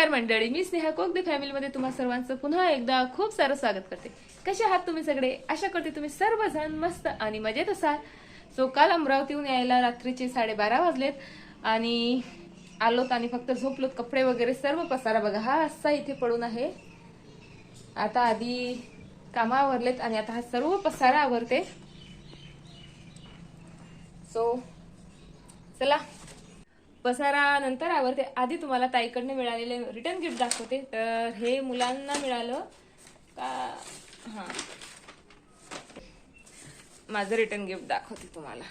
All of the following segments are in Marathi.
नमस्कार मंडळी मी स्नेहा कोकदे फॅमिलीमध्ये तुम्हा सर्वांचं पुन्हा एकदा खूप सारं स्वागत करते. कसे आहात तुम्ही सगळे? आशा करते तुम्ही सर्वजण मस्त आणि मजेत असाल. सो काल अमरावतीहून यायला रात्रीचे साडेबारा वाजलेत आणि आलोत आणि फक्त झोपलोत कपडे वगैरे सर्व पसारा. बघा हा असा इथे पडून आहे. आता आधी कामा आवरलेत आणि आता हा सर्व पसारा आवरते. सो चला. पसारा नंतर आवडते. आधी तुम्हाला ताईकडनं मिळालेले रिटर्न गिफ्ट दाखवते. तर हे मुलांना मिळालं का? हां. माझं रिटर्न गिफ्ट दाखवते तुम्हाला.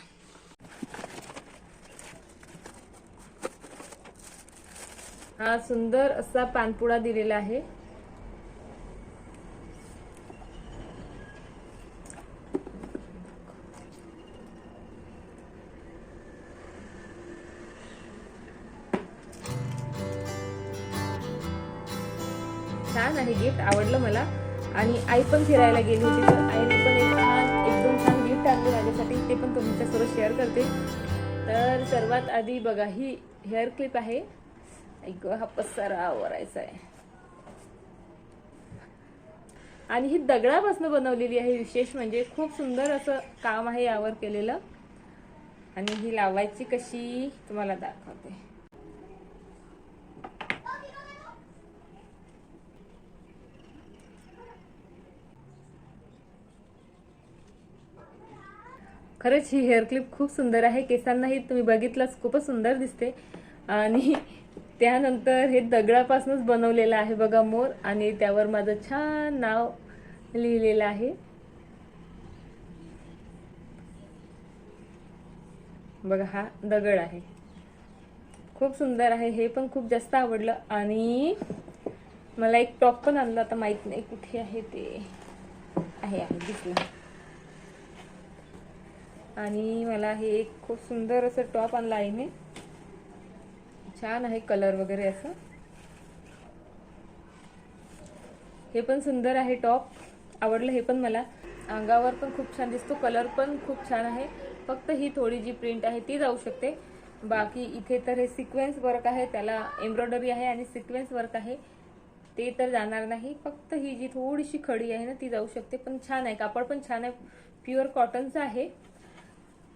हा सुंदर असा पानपुडा दिलेला आहे. फिरायला गेली होती तर आईने पण एक छान एकदम छान गिफ्ट आणले माझ्यासाठी. ते पण तुमच्यासोबत शेअर करते. तर सर्वात आधी बघा ही हेअर क्लिप आहे. ऐक हा पसारा आवरायचा आहे. आणि ही दगडापासून बनवलेली आहे विशेष म्हणजे खूप सुंदर असं काम आहे यावर केलेलं. आणि ही लावायची कशी तुम्हाला दाखवते. खरंच ही हेअर क्लिप खूप सुंदर आहे. केसांनाही तुम्ही बघितलंच खूपच सुंदर दिसते. आणि त्यानंतर हे दगडापासूनच बनवलेलं आहे बघा मोर. आणि त्यावर माझं छान नाव लिहिलेलं आहे. बघा हा दगड आहे. खूप सुंदर आहे. हे पण खूप जास्त आवडलं. आणि मला एक टॉप पण आणलं. आता माहीत नाही कुठे आहे ते. आहे आहे दिसलं. आणि मला हे एक खूप सुंदर असं टॉप आणलं मी छान आहे कलर वगैरे असं. हे पण सुंदर आहे टॉप आवडलं हे पण मला. अंगावर पण खूप छान दिसतो कलर पण खूप छान आहे. फक्त ही थोडी जी प्रिंट आहे ती जाऊ शकते. बाकी इथे तर हे सिक्वेन्स वर्क आहे त्याला एम्ब्रॉयडरी आहे आणि सिक्वेन्स वर्क आहे. ते तर जाणार नाही. फक्त ही जी थोडीशी खडी आहे ना ती जाऊ शकते. पण छान आहे कापड पण छान आहे. प्युअर कॉटनचं आहे.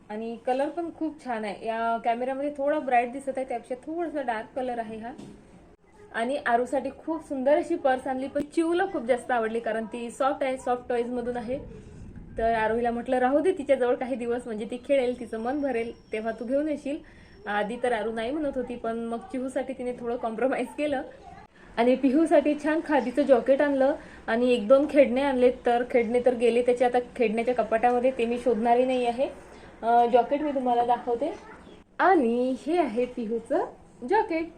आणि कलर पण खूप छान आहे. या कॅमेऱ्यामध्ये थोडा ब्राईट दिसत आहे त्यापेक्षा थोडासा डार्क कलर आहे हा. आणि आरूसाठी खूप सुंदर अशी पर्स आणली पण चिवला खूप जास्त आवडली कारण ती सॉफ्ट आहे सॉफ्ट टॉईज मधून आहे. तर आरोहीला म्हटलं राहू दे तिच्याजवळ काही दिवस म्हणजे ती खेळेल तिचं मन भरेल तेव्हा तू घेऊन येशील. आधी तर आरू नाही म्हणत होती पण मग चिहूसाठी तिने थोडं कॉम्प्रोमाइज केलं. आणि पिहूसाठी छान खादीचं जॉकेट आणलं आणि एक दोन खेडणे आणले तर खेडणे तर गेले त्याच्या आता खेडण्याच्या कपाटामध्ये ते मी शोधणारी नाही आहे. जॉकेट मी तुम्हाला दाखवते. आणि हे आहे पिहूचं जॉकेट.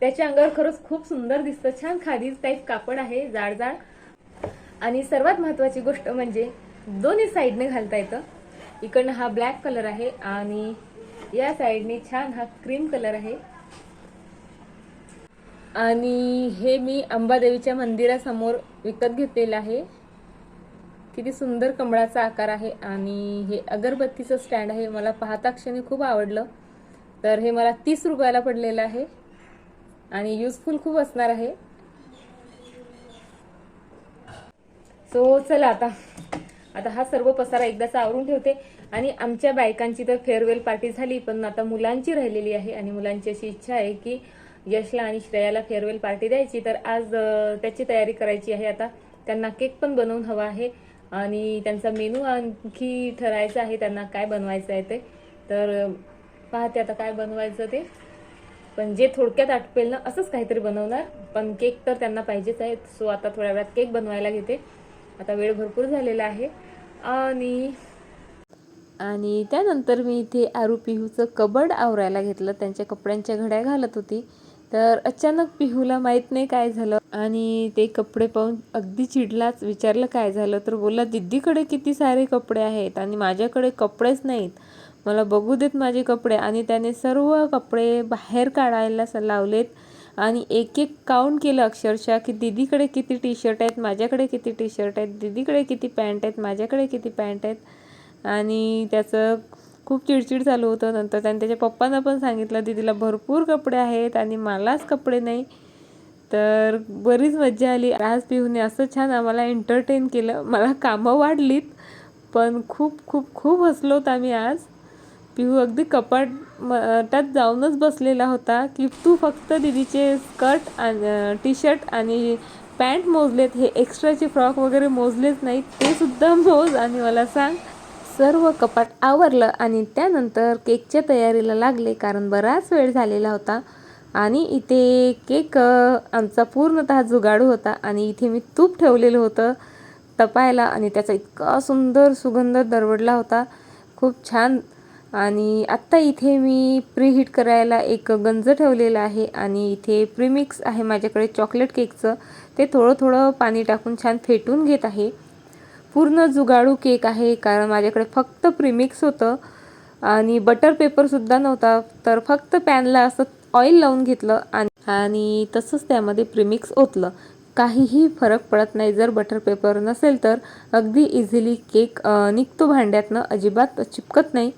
त्याच्या अंगावर खरंच खूप सुंदर दिसतं. छान खादी टाईप कापड आहे जाड जाड आणि सर्वात महत्वाची गोष्ट म्हणजे दोन्ही साईडने घालता येतं. इकडनं हा ब्लॅक कलर आहे आणि या साईडने छान हा क्रीम कलर आहे. आणि हे मी अंबादेवीच्या मंदिरासमोर विकत घेतलेलं आहे. किती सुंदर कमळाचा आकार आहे आणि हे अगरबत्तीचं स्टँड आहे. मला पाहता क्षणी खूप आवडलं. तर हे मला तीस रुपयाला पडलेलं आहे आणि युजफुल खूप असणार आहे. सो चला आता. आता हा सर्व पसारा एकदाचा आवरून ठेवते. आणि आमच्या बायकांची तर फेअरवेल पार्टी झाली पण आता मुलांची राहिलेली आहे आणि मुलांची अशी इच्छा आहे की यशला आणि श्रेयाला फेअरवेल पार्टी द्यायची. तर आज त्याची तयारी करायची आहे. आता त्यांना केक पण बनवून हवा आहे. आणि त्यांचा मेनू आणखी ठरायचा आहे त्यांना काय बनवायचं आहे ते. तर पाहते आता काय बनवायचं ते. पण जे थोडक्यात आटपेल ना असंच काहीतरी बनवणार. पण केक तर त्यांना पाहिजेच आहे. सो आता थोड्या वेळात केक बनवायला घेते. आता वेळ भरपूर झालेला आहे. आणि आणि त्यानंतर मी इथे आरू पिहूचं कबड आवरायला घेतलं. त्यांच्या कपड्यांच्या घड्या घालत होती. तर अचानक पिहूला माहीत नाही काय झालं आणि ते कपडे पाहून अगदी चिडलाच विचारलं काय झालं तर बोलला दिदीकडे किती सारे कपडे आहेत आणि माझ्याकडे कपडेच नाहीत. मला बघू देत माझे कपडे. आणि त्याने सर्व कपडे बाहेर काढायला स- लावलेत आणि एक एक काउंट केलं अक्षरशः की दीदीकडे किती टी शर्ट आहेत माझ्याकडे किती टी शर्ट आहेत दिदीकडे किती पॅन्ट आहेत माझ्याकडे किती पॅन्ट आहेत. आणि त्याचं खूप चिडचिड चालू होतं नंतर त्याने त्याच्या पप्पांना पण सांगितलं दीदीला भरपूर कपडे आहेत आणि मलाच कपडे नाही. तर बरीच मज्जा आली. आज पिहूने असं छान आम्हाला एंटरटेन केलं. मला कामं वाढलीत पण खूप खूप खूप हसलो होतो आम्ही आज. पिहू अगदी कपाटात जाऊनच बसलेला होता की तू फक्त दीदीचे स्कर्ट आणि टी शर्ट आणि पॅन्ट मोजलेत हे एक्स्ट्राचे फ्रॉक वगैरे मोजलेच नाहीत ते सुद्धा मोज आणि मला सांग. सर्व कपाट आवरलं आणि त्यानंतर केकच्या तयारीला लागले कारण बराच वेळ झालेला होता. आणि इथे केक आमचा पूर्णतः जुगाडू होता आणि इथे मी तूप ठेवलेलं होतं तपायला आणि त्याचा इतका सुंदर सुगंध दरवडला होता. खूप छान. आणि आत्ता इथे मी प्रीहीट करायला एक गंज ठेवलेलं आहे आणि इथे प्रीमिक्स आहे माझ्याकडे चॉकलेट केकचं. ते थोडं थोडं पाणी टाकून छान फेटून घेत आहे. पूर्ण जुगाडू केक आहे कारण माझ्याकडे फक्त प्रीमिक्स होतं आणि बटर पेपरसुद्धा नव्हता तर फक्त पॅनला असं ऑइल लावून घेतलं आणि आणि तसंच त्यामध्ये प्रीमिक्स ओतलं. काहीही फरक पडत नाही जर बटर पेपर नसेल तर अगदी इझिली केक निघतो भांड्यातनं अजिबात चिपकत नाही.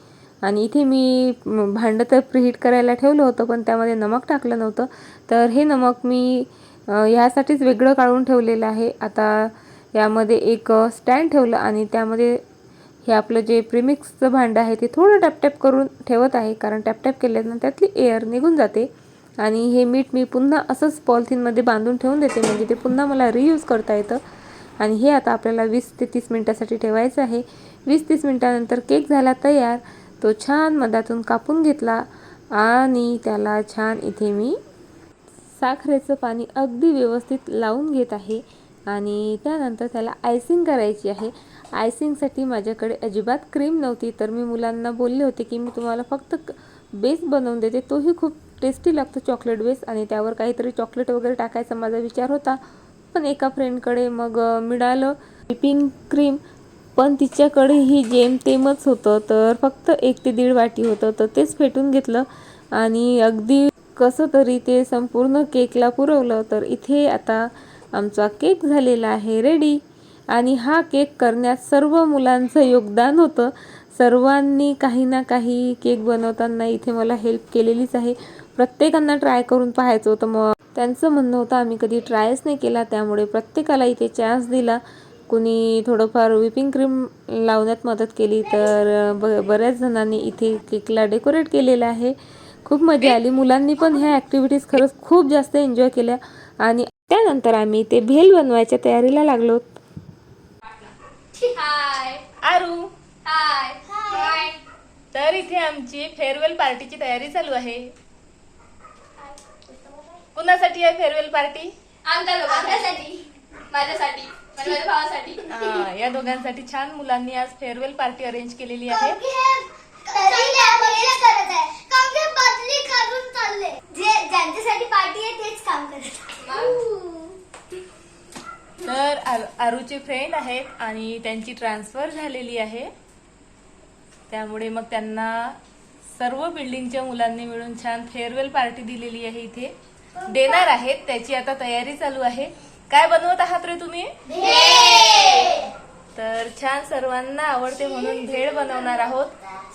आणि इथे मी भांडं तर प्रिहीट करायला ठेवलं होतं पण त्यामध्ये नमक टाकलं नव्हतं. तर हे नमक मी ह्यासाठीच वेगळं काढून ठेवलेलं आहे. आता यामध्ये एक स्टँड ठेवलं आणि त्यामध्ये हे आपलं जे प्रिमिक्सचं भांडं आहे ते थोडं टॅपटॅप करून ठेवत आहे. कारण टॅपटॅप केल्यानं त्यातली एअर निघून जाते. आणि हे मीठ मी पुन्हा असंच पॉलिथिनमध्ये बांधून ठेवून देते. म्हणजे ते पुन्हा मला रियूज करता येतं. आणि हे आता आपल्याला वीस ते तीस मिनटासाठी ठेवायचं आहे. वीस तीस मिनटानंतर केक झाला तयार. तो छान मधातून कापून घेतला आणि त्याला छान इथे मी साखरेचं पाणी अगदी व्यवस्थित लावून घेत आहे. आणि त्यानंतर त्याला आयसिंग करायची आहे. आयसिंगसाठी माझ्याकडे अजिबात क्रीम नव्हती तर मी मुलांना बोलले होते की मी तुम्हाला फक्त बेस बनवून देते. तोही खूप टेस्टी लागतो चॉकलेट बेस आणि त्यावर काहीतरी चॉकलेट वगैरे टाकायचा माझा विचार होता. पण एका फ्रेंडकडे मग मिळालं व्हिपिंग क्रीम पण तिच्याकडे ही जेमतेमच होतं तर फक्त एक ते दीड वाटी होतं तर तेच फेटून घेतलं. आणि अगदी कसं तरी ते संपूर्ण केकला पुरवलं. तर इथे आता आमचा केक झालेला आहे रेडी आणि हा केक करण्यात सर्व मुलांचं योगदान होतं. सर्वांनी काही ना काही केक बनवताना इथे मला हेल्प केलेलीच आहे. प्रत्येकांना ट्राय करून पाहायचं होतं. मग त्यांचं म्हणणं होतं आम्ही कधी ट्रायच नाही केला. त्यामुळे प्रत्येकाला इथे चान्स दिला. कुणी थोडंफार व्हिपिंग क्रीम लावण्यात मदत केली तर ब बऱ्याच जणांनी इथे केकला डेकोरेट केलेलं आहे. खूप मजा आली. मुलांनी पण ह्या ॲक्टिव्हिटीज खरंच खूप जास्त एन्जॉय केल्या. आणि त्यानंतर आम्ही ते भेल बनवायच्या तयारीला लागलो. हाय. आरू. हाय. हाय. तर इथे आमची फेअरवेल पार्टीची तयारी चालू आहे. कुणासाठी आहे फेअरवेल पार्टी आमच्या दोघांसाठी. माझ्यासाठी. आणि माझ्या भावासाठी. या दोघांसाठी छान मुलांनी आज फेअरवेल पार्टी अरेंज केलेली आहे. ज्यांच्यासाठी पार्टी आहे तेच काम करत तर आर- आरूचे फ्रेंड आहेत आणि त्यांची ट्रान्सफर झालेली आहे. त्यामुळे मग त्यांना सर्व बिल्डिंगच्या मुलांनी मिळून छान फेअरवेल पार्टी दिलेली आहे इथे. देणार आहेत त्याची आता तयारी चालू आहे. काय बनवत आहात रे तुम्ही? तर छान सर्वांना आवडते म्हणून भेळ बनवणार आहोत.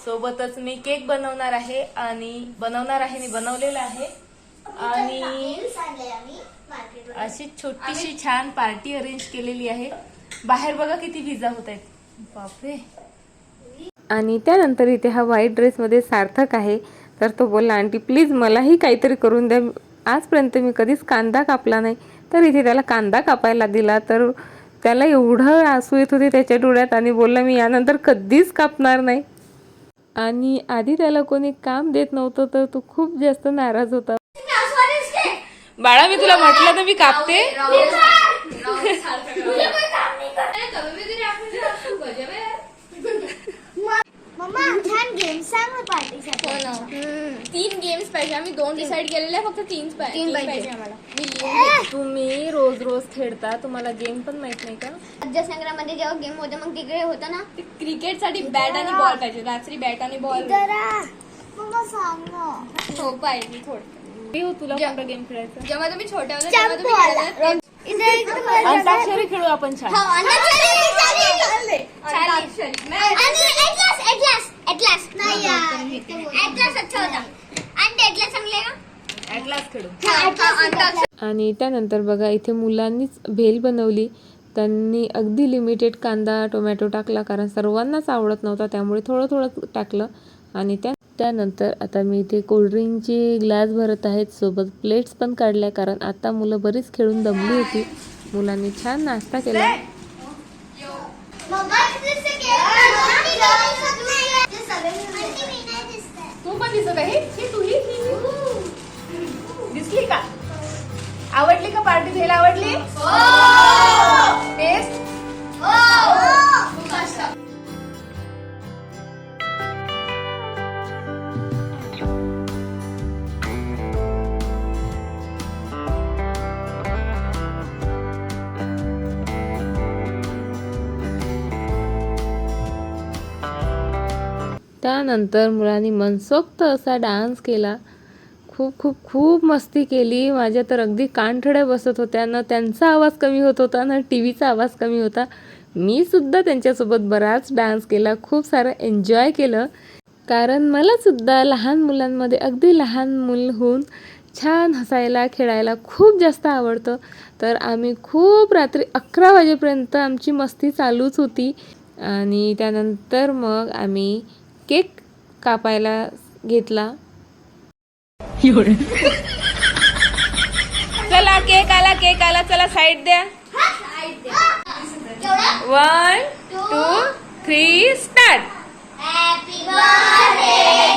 सोबतच मी केक बनवणार आहे आणि बनवणार आहे मी बनवलेला आहे. आणि अशी छोटीशी छान पार्टी अरेंज केलेली आहे. बाहेर बघा किती विजा होत आहेत बापरे. आणि त्यानंतर इथे हा व्हाईट ड्रेसमध्ये सार्थक आहे. तर तो बोलला आंटी प्लीज मलाही काहीतरी करून द्या. आजपर्यंत मी कधीच कांदा कापला नाही. तर इथे त्याला कांदा कापायला दिला. तर त्याला एवढं आसू येत होते त्याच्या डोळ्यात आणि बोलला मी यानंतर कधीच कापणार नाही. आणि आधी त्याला कोणी काम देत नव्हतं तर तो खूप जास्त नाराज होता. बाळा मी तुला म्हटलं तर मी कापते. मम्मा छान गेम सांग ना पार्टीसाठी तीन गेम्स पाहिजे. आम्ही दोन डिसाइड केलेले आहे, फक्त तीन तीन पाहिजे. आम्हाला. तुम्ही रोज रोज खेळता तुम्हाला गेम पण माहीत नाही का? संग्रामध्ये जेव्हा गेम होते मग तिकडे होतं ना? घेतले. क्रिकेटसाठी बॅट आणि बॉल पाहिजे. रात्री बॅट आणि बॉल जरा मम्मा सांग ना. आहे मी थोडं तुला कोणता गेम खेळायचा? जेव्हा तुम्ही तेव्हा तुम्ही अंताक्षरी खेळू आपण छान. नाही ऍटलास खेळू. आणि त्यानंतर बघा इथे मुलांनीच भेल बनवली. त्यांनी अगदी लिमिटेड कांदा टोमॅटो टाकला कारण सर्वांनाच आवडत नव्हता त्यामुळे थोडं थोडं टाकलं. आणि त्या त्यानंतर आता मी इथे कोल्ड्रिंकचे ग्लास भरत आहेत सोबत प्लेट्स पण काढल्या कारण आता मुलं बरीच खेळून दमली होती. मुलांनी छान नाश्ता केला. त्यानंतर मुलांनी मनसोक्त असा डान्स केला. खूप खूप खूप मस्ती केली. माझ्या तर अगदी कानठडे बसत होत्या. न त्यांचा आवाज कमी होत होता ना टी व्हीचा आवाज कमी होता. मी सुद्धा त्यांच्यासोबत बराच डान्स केला. खूप सारं एन्जॉय केलं. कारण मला सुद्धा लहान मुलांमध्ये अगदी लहान मूल होऊन छान हसायला खेळायला खूप जास्त आवडतं. तर आम्ही खूप रात्री अकरा वाजेपर्यंत आमची मस्ती चालूच होती. आणि त्यानंतर मग आम्ही केक कापायला घेतला. चला केक आला केक आला. चला साईड द्या? One two three start Happy birthday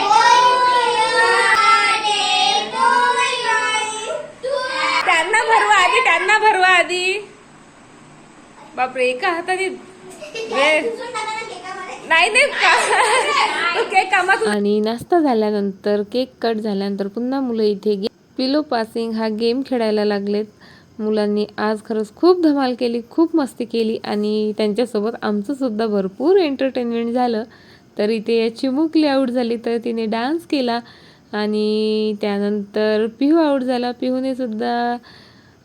to you. त्यांना भरवा आधी त्यांना भरवा आधी. बापरे एका हाताने. वेळ नाही नाही का? केक कामात आणि नाश्ता झाल्यानंतर केक कट झाल्यानंतर पुन्हा मुलं इथे गे पिलो पासिंग हा गेम खेळायला लागलेत. मुलांनी आज खरंच खूप धमाल केली खूप मस्ती केली आणि त्यांच्यासोबत आमचंसुद्धा भरपूर एंटरटेनमेंट झालं. तर इथे चिमुकली आऊट झाली तर तिने डान्स केला आणि त्यानंतर पिहू आऊट झाला. पिहूने सुद्धा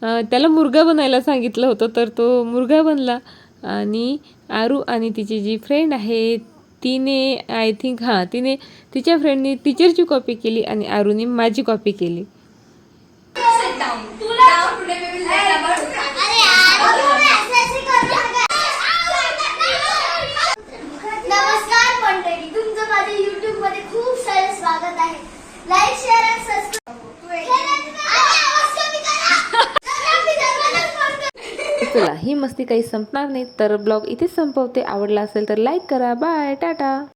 त्याला मुर्गा बनायला सांगितलं होतं तर तो मुर्गा बनला. आणि आरू आणि तिची जी फ्रेंड आहे तिने आय थिंक हां तिने तिच्या फ्रेंडनी टीचरची कॉपी केली आणि आरूने माझी कॉपी केली. नमस्कार मंडळी तुमचं माझ्या युट्यूबमध्ये खूप सारे स्वागत आहे. लाईक शेअर आणि चला ही मस्ती काही संपणार नाही. तर ब्लॉग इथेच संपवते. आवडला असेल तर लाईक करा. Bye tata.